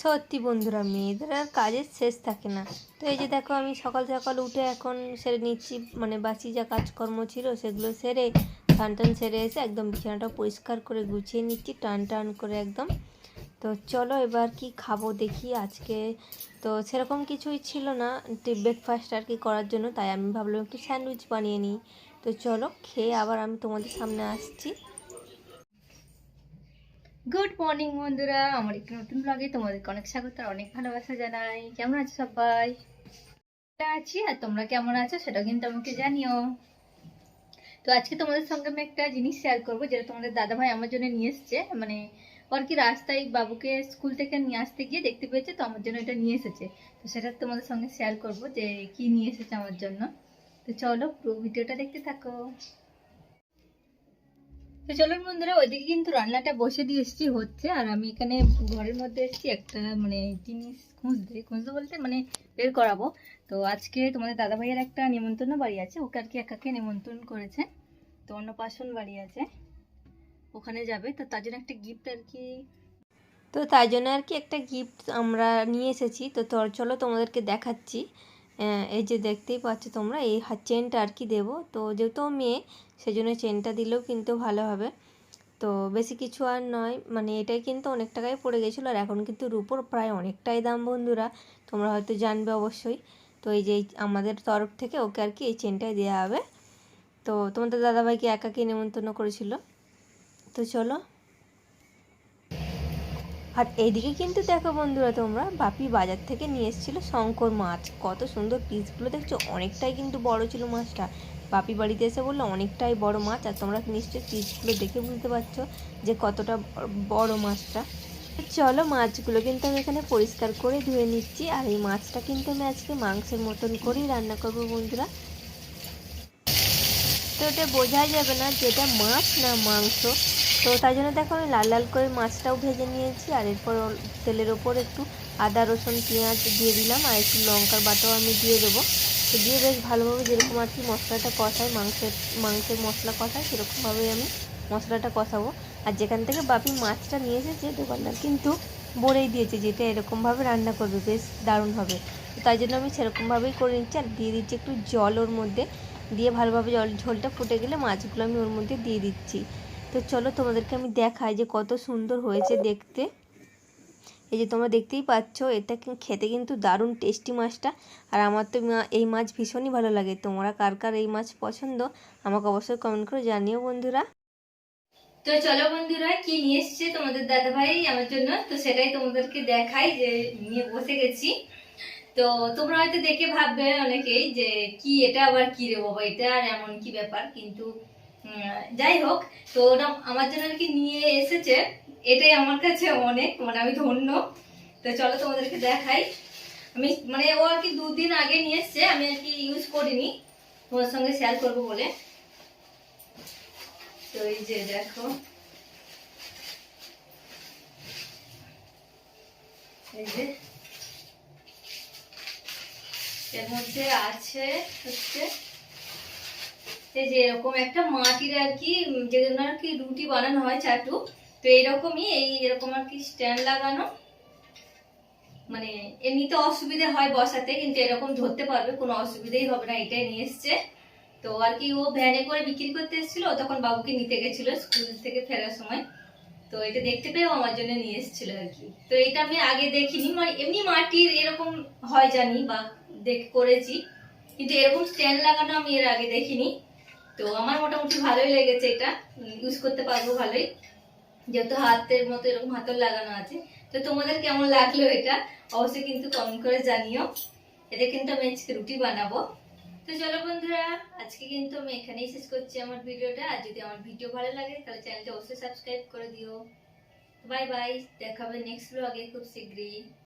সত্যি বন্ধুরা, মেয়েদের আর কাজের শেষ থাকে না। তো এই যে দেখো, আমি সকাল সকাল উঠে এখন সেরে নিচ্ছি মানে বাসি যা কাজকর্ম ছিল সেগুলো সেরে টান টান সেরে এসে একদম বিছানাটা পরিষ্কার করে গুছিয়ে নিচ্ছি, টান টান করে একদম। তো চলো এবার কি খাব দেখি আজকে। তো সেরকম কিছুই ছিল না ব্রেকফাস্ট আর কি করার জন্য, তাই আমি ভাবলাম একটু স্যান্ডউইচ বানিয়ে নিই। তো চলো, খেয়ে আবার আমি তোমাদের সামনে আসছি। গুড মর্নিং বন্ধুরা। আমার একটু নতুন ব্লগে তোমাদেরকে অনেক স্বাগত, অনেক ভালোবাসা জানাই। কেমন আছো সবাই? আছি, আর তোমরা কেমন আছো সেটাও কিন্তু আমাকে জানিও। তো আজকে তোমাদের সঙ্গে আমি একটা জিনিস শেয়ার করব, যেটা তোমাদের দাদা ভাই আমার জন্য নিয়ে এসছে। মানে ওর কি রাস্তায় বাবুকে স্কুল থেকে নিয়ে আসতে গিয়ে দেখতে পেয়েছে, তো আমার জন্য এটা নিয়ে এসেছে। তো সেটা তোমাদের সঙ্গে শেয়ার করব যে কি নিয়ে এসেছে আমার জন্য। তো চলো ভিডিওটা দেখতে থাকো। তো চলুন বন্ধুরা, ওইদিকে কিন্তু রান্নাটা বসে দিয়ে এসেছি হচ্ছে, আর আমি এখানে ঘরের মধ্যে এসেছি, একটা মানে জিনিস খুঁজতে খুঁজতে বলতে মানে বের করাবো। তো আজকে তোমাদের দাদা ভাইয়ের একটা নিমন্ত্রণ বাড়ি আছে, ওকে আর কি একাকে নিমন্ত্রণ করেছে। তো অন্নপ্রাশন বাড়ি আছে, ওখানে যাবে, তো তার জন্য একটা গিফট আর কি। তো তাই জন্য আর কি একটা গিফট আমরা নিয়ে এসেছি তো চলো তোমাদেরকে দেখাচ্ছি। এই যে দেখতেই পাচ্ছ তোমরা, এই চেনটা আর কি দেবো। তো যেহেতু মেয়ে, সেজন্য চেনটা দিলেও কিন্তু ভালো হবে। তো বেশি কিছু আর নয়। মানে এটাই কিন্তু অনেক টাকায় পড়ে গেছিল, আর এখন কিন্তু রুপোর প্রায় অনেকটাই দাম বন্ধুরা। তোমরা হয়তো জানবে অবশ্যই। তো এই যে আমাদের তরফ থেকে ওকে আর কি এই চেনটাই দেওয়া হবে। তো তোমাদের দাদাভাইকে একাকে নেমন্তন্ন করেছিল? তো চলো। আর এইদিকে কিন্তু দেখো বন্ধুরা তোমরা, বাপি বাজার থেকে নিয়ে এসেছিল শঙ্কর মাছ। কত সুন্দর পিসগুলো দেখছ? অনেকটাই কিন্তু বড় ছিল মাছটা। বাপি বাড়িতে এসে বলল, অনেকটাই বড় মাছ। আর তোমরা নিশ্চয়ই পিসগুলো দেখে বুঝতে পারছ যে কতটা বড় মাছটা। চলো মাছগুলো কিন্তু আমি এখানে পরিষ্কার করে ধুয়ে নিচ্ছি। আর এই মাছটা কিন্তু আমি আজকে মাংসের মতন করেই রান্না করব বন্ধুরা। তো এটা বোঝাই যাবে না যেটা মাছ না মাংস। তো তাই জন্য দেখো আমি লাল লাল করে মাছটাও ভেজে নিয়েছি, আর এরপর তেলের ওপর একটু আদা, রসুন, পেঁয়াজ দিয়ে দিলাম, আর একটু লঙ্কার বাটাও আমি দিয়ে দেবো। তো দিয়ে বেশ ভালোভাবে যেরকম আর কি মশলাটা কষাই, মাংসের মাংসের মশলা কষাই সেরকমভাবেই আমি মশলাটা কষাবো। আর যেখান থেকে বাপি মাছটা নিয়ে এসেছে দোকানদার কিন্তু বলেই দিয়েছে যেটা এরকমভাবে রান্না করবে, বেশ দারুণ হবে। তাই জন্য আমি সেরকমভাবেই করে নিচ্ছি, আর দিয়ে দিচ্ছি একটু জল ওর মধ্যে, দিয়ে ভালোভাবে জল, ঝোলটা ফুটে গেলে মাছগুলো আমি ওর মধ্যে দিয়ে দিচ্ছি। তো চলো তোমাদেরকে আমি দেখাই যে কত সুন্দর হয়েছে দেখতে। এই যে তোমরা দেখতেই পাচ্ছ, এটা খেতে কিন্তু দারুণ টেস্টি মাছটা। আর আমার তো এই মাছ ভীষণই ভালো লাগে। তোমরা কার কার এই মাছ পছন্দ, আমাকে অবশ্যই কমেন্ট করে জানিও বন্ধুরা। তো চলো বন্ধুরা, কি নিয়ে এসছে তোমাদের দাদা ভাই আমার জন্য? তো সেটাই তোমাদেরকে দেখাই যে নিয়ে বসে গেছি। তো তোমরা হয়তো দেখে ভাববে অনেকেই যে কি এটা আবার কি রে বাবা? এটা আর এমন কি ব্যাপার? কিন্তু যাই হোক, তো ওটা আমার জন্য আর কি নিয়ে এসেছে। এটাই আমার কাছে অনেক মানে আমি ধন্য। তো চলো তোমাদেরকে দেখাই। আমি মানে ও আর কি দুদিন আগে নিয়ে এসছে, আমি আর কি ইউজ করিনি। তোমার সঙ্গে শেয়ার করব বলে। তো এই যে দেখো। এই যে। এর মধ্যে আছে হচ্ছে যে এরকম একটা মাটির আর কি উম, যে জন্য আর কি রুটি বানানো হয় চাটু তো এইরকমই এই এরকম আর কি স্ট্যান্ড লাগানো। মানে এমনিতে অসুবিধা হয় বসাতে কিন্তু এরকম ধরতে পারবে কোনো অসুবিধাই হবে না এটাই নিয়ে এসছে। তো আর কি ও ভ্যানে করে বিক্রি করতে এসেছিল তখন বাবুকে নিতে গেছিল স্কুল থেকে ফেরার সময়। তো এটা দেখতে পেয়েও আমার জন্য নিয়ে এসেছিল আর কি। তো এটা আমি আগে দেখিনি মানে এমনি মাটির এরকম হয় জানি বা দেখ করেছি কিন্তু এরকম স্ট্যান্ড লাগানো আমি এর আগে দেখিনি। তো আমার মোটামুটি ভালোই লেগেছে এটা। ইউজ করতে পারব ভালোই। যেহেতু হাতের মতো এরকম হাতল লাগানো আছে। তো তোমাদের কেমন লাগল এটা? অবশ্যই কিন্তু কমেন্ট করে জানিও। এটা কিন্তু আমি আজকে রুটি বানাবো। তো চলো বন্ধুরা, আজকে কিন্তু আমি এখানেই শেষ করছি আমার ভিডিওটা। আর যদি আমার ভিডিও ভালো লাগে, তাহলে চ্যানেলটা অবশ্যই সাবস্ক্রাইব করে দিও। বাই বাই দেখাবে নেক্সট ব্লগে খুব শীঘ্রই।